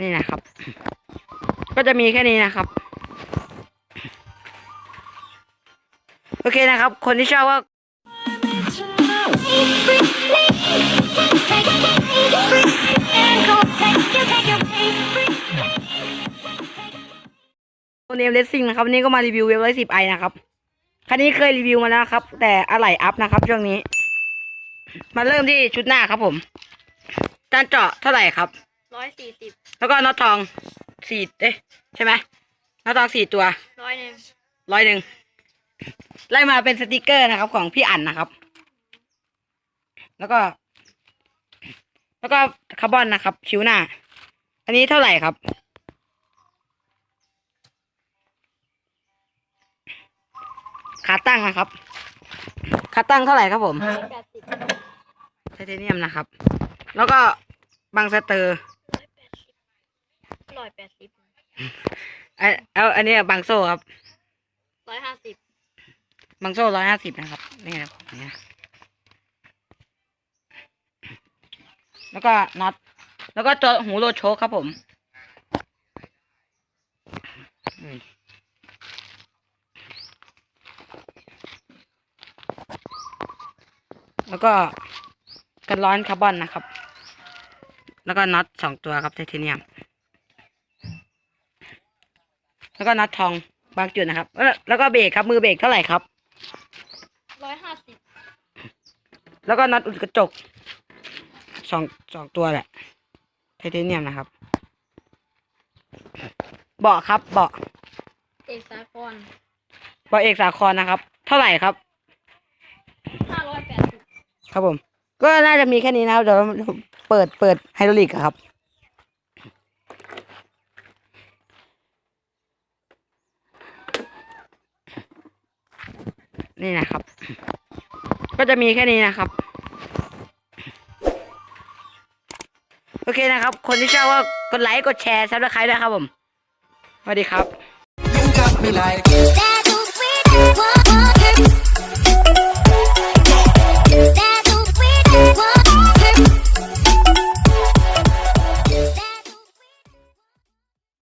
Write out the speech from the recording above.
นี่นะครับ ก็จะมีแค่นี้นะครับ โอเคนะครับ คนที่ชอบว่าเนมเลสซิ่งนะครับวันนี้ก็มารีวิวเวฟร้อยสิบไอนะครับ คันนี้เคยรีวิวมาแล้วครับ แต่อะไหล่อัพนะครับ ช่วงนี้ มาเริ่มที่ชุดหน้าครับผมจานเจาะเท่าไหร่ครับ ร้อยสี่สิบแล้วก็น็อตทองสี่เอ๊ะใช่ไหมน็อตทองสี่ตัวร้อยหนึ่งร้อยหนึ่งไล่มาเป็นสติกเกอร์นะครับ ของพี่อั๋นนะครับ แล้วก็ แล้วก็คาร์บอนนะครับ คิ้วหน้า อันนี้เท่าไหร่ครับ ขาตั้งนะครับ ขาตั้งเท่าไหร่ครับผมแปดสิบไทเทเนียมนะครับ แล้วก็บางสเตอร์ร้ อยแปดสิบเอยเอาอันนี้บางโซ่ครับร้อยห้าสิบบางโซ่ร้อยห้าสิบนะครับนี่นะผมเนี่ยแล้วก็น็อตแล้วก็ตัวหูโรดโชคครับผมอืมแล้วก็กันร้อนคาร์บอนนะครับ แล้วก็น็อตสองตัวครับไทเทเนียม แล้วก็น็อตทองบางจุดนะครับแล้วแล้วก็เบรกครับมือเบรกเท่าไหร่ครับร้อยห้าสิบแล้วก็น็อตอุดกระจกสองสองตัวแหละไทเทเนียมนะครับ เบาะครับเบาะเอกสากรเบาะเอกสาครนะครับ เท่าไหร่ครับห้าร้อยแปดสิบครับผม ก็น่าจะมีแค่นี้นะครับเดี๋ยวเราเปิดเปิดไฮดรอลิกอะครับ นี่นะครับ ก็จะมีแค่นี้นะครับ โอเคนะครับ คนที่ชอบก็กดไลค์กดแชร์ซับสไครต์ด้วยครับผมสวัสดีครับ